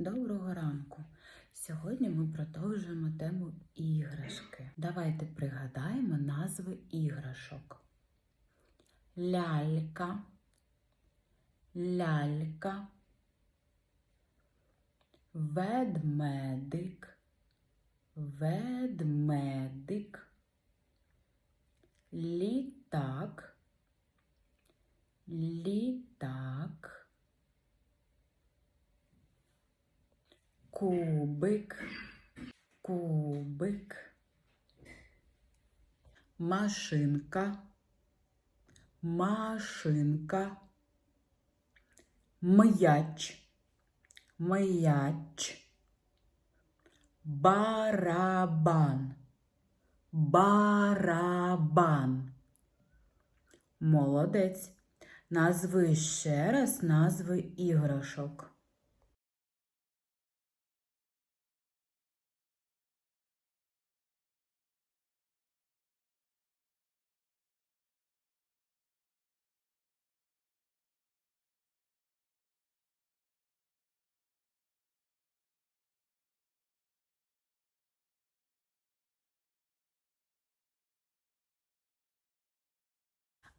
Доброго ранку! Сьогодні ми продовжуємо тему іграшки. Давайте пригадаємо назви іграшок. Лялька, лялька, ведмедик, ведмедик, літак, літак. Кубик, кубик, машинка, машинка, м'яч, м'яч, барабан, барабан. Молодець. Назви ще раз назви іграшок.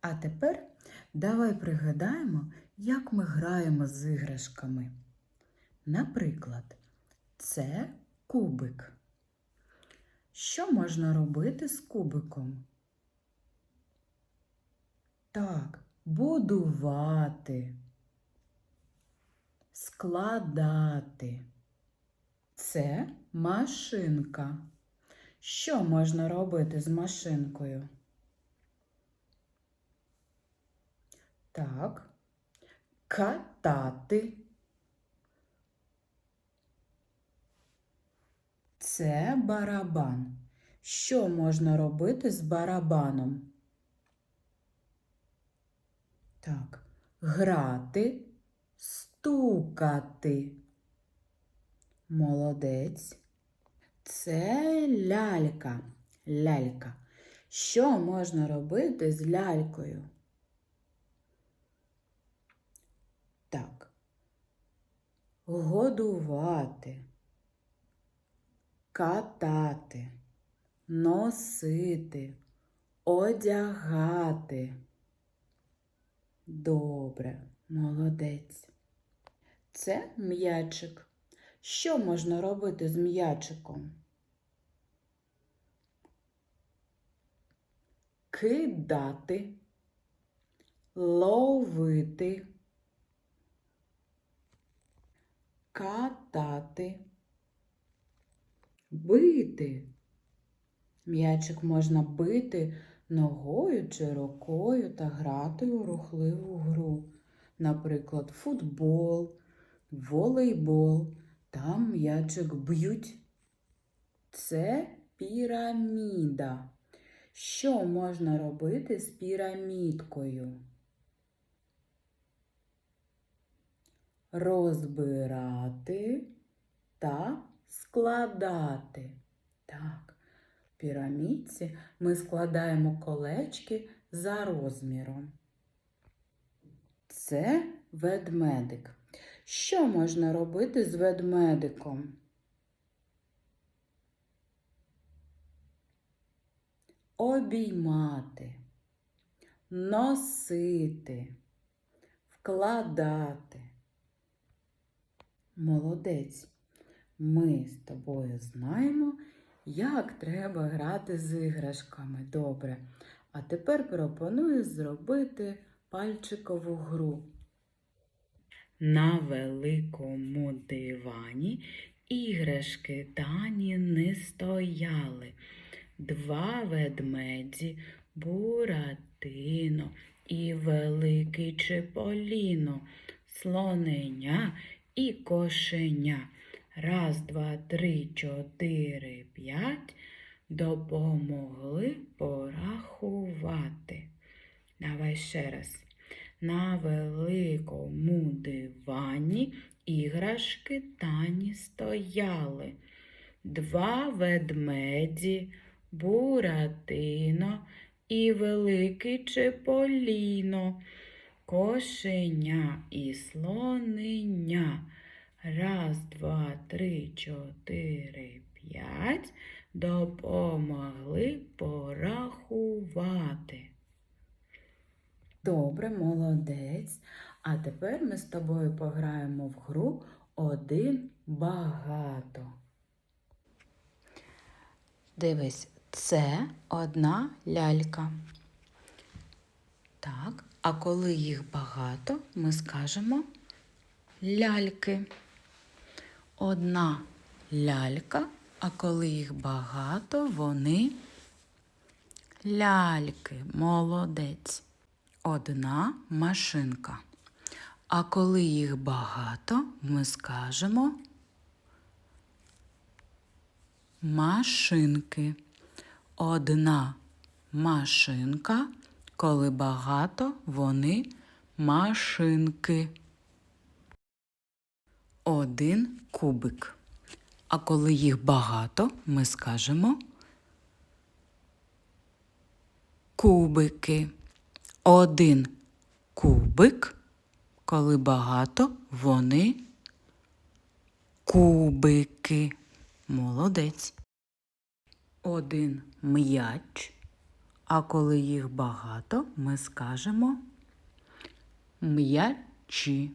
А тепер давай пригадаємо, як ми граємо з іграшками. Наприклад, це кубик. Що можна робити з кубиком? Так, будувати, складати. Це машинка. Що можна робити з машинкою? Так. Катати. Це барабан. Що можна робити з барабаном? Так. Грати, стукати. Молодець. Це лялька. Лялька. Що можна робити з лялькою? Так. Годувати, катати, носити, одягати. Добре, молодець. Це м'ячик. Що можна робити з м'ячиком? Кидати, ловити. Катати, бити. М'ячик можна бити ногою чи рукою та грати у рухливу гру. Наприклад, футбол, волейбол. Там м'ячик б'ють. Це піраміда. Що можна робити з пірамідкою? Розбирати та складати. Так, в пірамідці ми складаємо колечки за розміром. Це ведмедик. Що можна робити з ведмедиком? Обіймати, носити, вкладати. Молодець. Ми з тобою знаємо, як треба грати з іграшками. Добре. А тепер пропоную зробити пальчикову гру. На великому дивані іграшки дані не стояли. Два ведмеді, буратино і великий Чиполіно, слоненя і кошеня. Раз, два, три, чотири, п'ять допомогли порахувати. Давай ще раз. На великому дивані іграшки тані стояли. Два ведмеді, буратино і великий Чиполіно кошеня і слоненя. Раз, два, три, чотири, п'ять допомогли порахувати. Добре, молодець. А тепер ми з тобою пограємо в гру один багато. Дивись, це одна лялька. Так, а коли їх багато, ми скажемо ляльки. Одна лялька, а коли їх багато, вони ляльки. Молодець. Одна машинка. А коли їх багато, ми скажемо машинки. Одна машинка, коли багато, вони машинки. Один кубик. А коли їх багато, ми скажемо кубики. Один кубик, коли багато, вони кубики. Молодець. Один м'яч. А коли їх багато, ми скажемо м'ячі.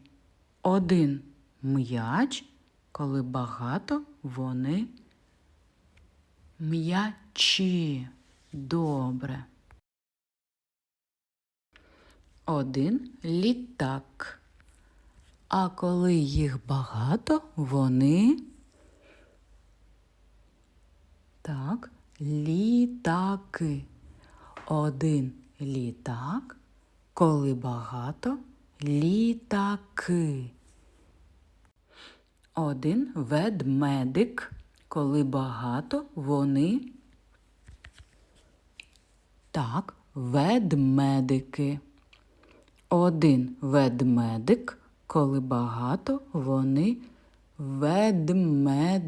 Один м'яч, коли багато, вони м'ячі. Добре. Один літак. А коли їх багато, вони так, літаки. Один літак, коли багато літаки. Один ведмедик, коли багато вони. Так, ведмедики. Один ведмедик, коли багато вони ведмедики.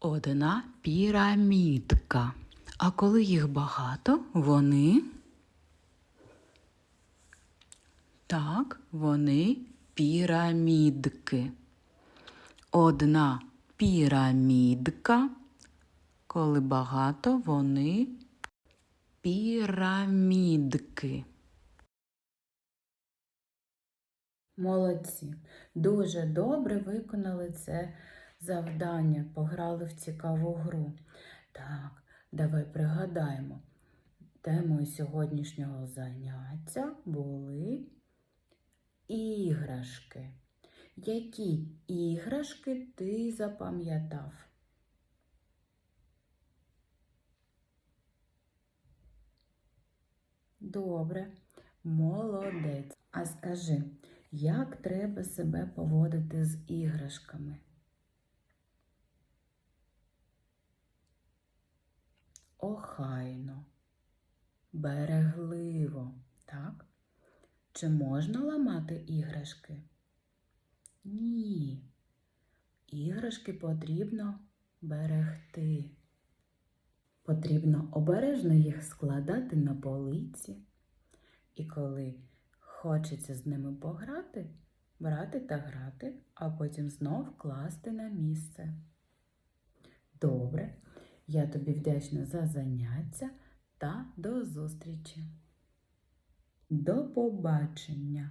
Одна пірамідка. А коли їх багато, вони. Так, вони пірамідки. Одна пірамідка. Коли багато, вони пірамідки. Молодці. Дуже добре виконали це завдання, пограли в цікаву гру. Так, давай пригадаємо. Темою сьогоднішнього заняття були іграшки. Які іграшки ти запам'ятав? Добре, молодець. А скажи, як треба себе поводити з іграшками? Охайно, берегливо, так? Чи можна ламати іграшки? Ні. Іграшки потрібно берегти. Потрібно обережно їх складати на полиці. І коли хочеться з ними пограти, брати та грати, а потім знов класти на місце. Добре, я тобі вдячна за заняття та до зустрічі. До побачення!